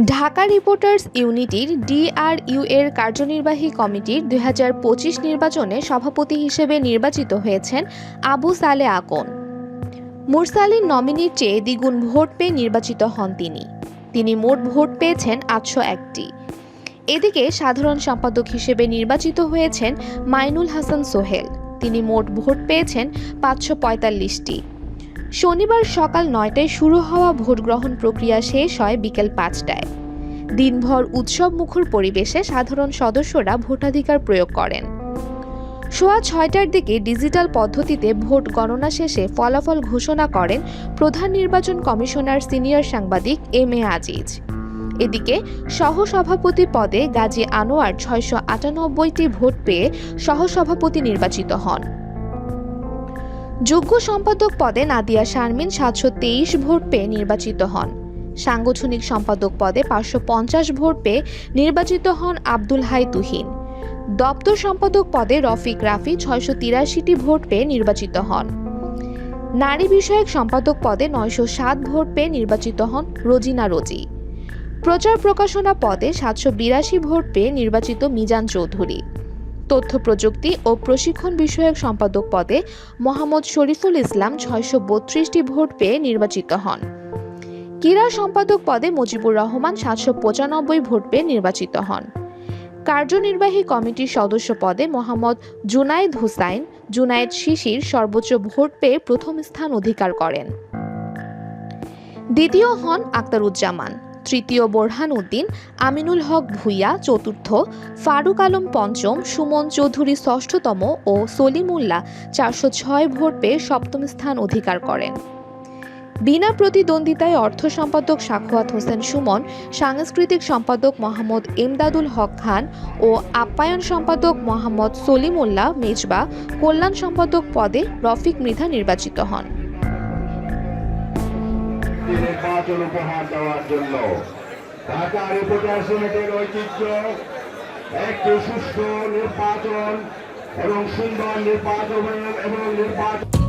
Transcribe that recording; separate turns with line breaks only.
Dhaka reporters ইউনিটির DRU এর কার্যনির্বাহী কমিটির দুই হাজার পঁচিশ নির্বাচনে সভাপতি হিসেবে নির্বাচিত হয়েছেন আবু সালে আকন। মুরসালিন নমিনির চেয়ে দ্বিগুণ ভোট পেয়ে নির্বাচিত হন তিনি। তিনি মোট ভোট পেয়েছেন আটশো একটি। এদিকে সাধারণ সম্পাদক হিসেবে নির্বাচিত হয়েছেন মাইনুল হাসান সোহেল। তিনি মোট ভোট পেয়েছেন পাঁচশো পঁয়তাল্লিশটি। শনিবার সকাল নয়টায় শুরু হওয়া ভোট গ্রহণ প্রক্রিয়া শেষ হয় বিকেল পাঁচটায়। দিনভর উৎসব মুখর পরিবেশে সাধারণ সদস্যরা ভোটাধিকার প্রয়োগ করেন। সোয়া ছয়টার দিকে ডিজিটাল পদ্ধতিতে ভোট গণনা শেষে ফলাফল ঘোষণা করেন প্রধান নির্বাচন কমিশনার সিনিয়র সাংবাদিক এম এ আজিজ। এদিকে সহসভাপতি পদে গাজী আনোয়ার ছয়শো আটানব্বইটি ভোট পেয়ে সহসভাপতি নির্বাচিত হন। যোগ্য সম্পাদক পদে নাদিয়া শারমিন সাতশো তেইশ ভোট পেয়ে নির্বাচিত হন। সাংগঠনিক সম্পাদক পদে পাঁচশো পঞ্চাশ ভোট পেয়ে নির্বাচিত হন আব্দুল হাই তুহিন। দপ্তর সম্পাদক পদে রফিক রাফি ছয়শো তিরাশিটি ভোট পেয়ে নির্বাচিত হন। নারী বিষয়ক সম্পাদক পদে নয়শো সাত ভোট পেয়ে নির্বাচিত হন রোজিনা রোজি। প্রচার প্রকাশনা পদে সাতশো বিরাশি ভোট পেয়ে নির্বাচিত মিজান চৌধুরী। তথ্য প্রযুক্তি ও প্রশিক্ষণ বিষয়ক সম্পাদক পদে মোহাম্মদ শরীফুল ইসলাম ছয়শো বত্রিশটি ভোট পেয়ে নির্বাচিত হন। ক্রীড়া সম্পাদক পদে মুজিবুর রহমান সাতশো পঁচানব্বই ভোট পেয়ে নির্বাচিত হন। কার্যনির্বাহী কমিটির সদস্য পদে মোহাম্মদ জুনায়েদ হুসাইন, জুনায়েদ শিশির সর্বোচ্চ ভোট পেয়ে প্রথম স্থান অধিকার করেন। দ্বিতীয় হন আক্তারুজ্জামান। তৃতীয় বোরহান উদ্দিন আমিনুল হক ভুইয়া চতুর্থ, ফারুক আলম পঞ্চম, সুমন চৌধুরী ষষ্ঠতম ও সলিমুল্লাহ চারশো ছয় ভোট পেয়ে সপ্তম স্থান অধিকার করেন। বিনা প্রতিদ্বন্দ্বিতায় অর্থ সম্পাদক সাখোয়াত হোসেন সুমন, সাংস্কৃতিক সম্পাদক মোহাম্মদ এমদাদুল হক খান ও আপ্যায়ন সম্পাদক মোহাম্মদ সলিমুল্লাহ মেজবা কল্যাণ সম্পাদক পদে রফিক মৃধা নির্বাচিত হন।
নির্বাচন উপহার দেওয়ার জন্য। ঢাকা রিপোর্টার সিনেটের ঐতিহ্য, একটি সুস্থ নির্বাচন এবং সুন্দর নির্বাচন এবং নির্বাচন